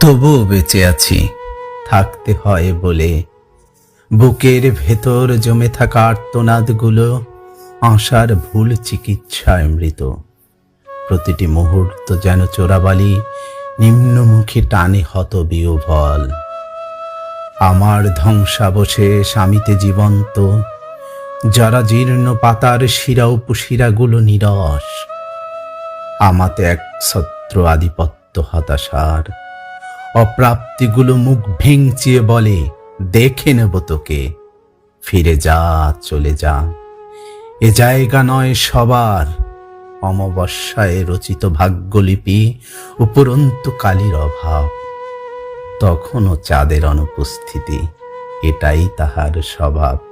তবুও বেঁচে আছি। থাকতে হয় বলে। বুকের ভেতর জমে থাকা আর্তনাদগুলো আশার ভুল চিকিৎসায় মৃত। প্রতিটি মুহূর্ত যেন চোরাবালি, নিম্নমুখী টানে হত বিয়োভল আমার ধ্বংসাবশেষ আমিতে জীবন্ত। যারা জীর্ণ পাতার শিরা উপশিরাগুলো নিরস। আমাতে এক ছত্র আধিপত্য হতাশার। অপ্রাপ্তিগুলো মুখ ভেঙচিয়ে বলে, দেখে নেব তোকে। ফিরে যা, চলে যা। এ জায়গা নয় সবার। অমাবস্যায় রচিত ভাগ্যলিপি উপরন্ত কালির অভাব। তখনও চাঁদের অনুপস্থিতি, এটাই তাহার স্বভাব।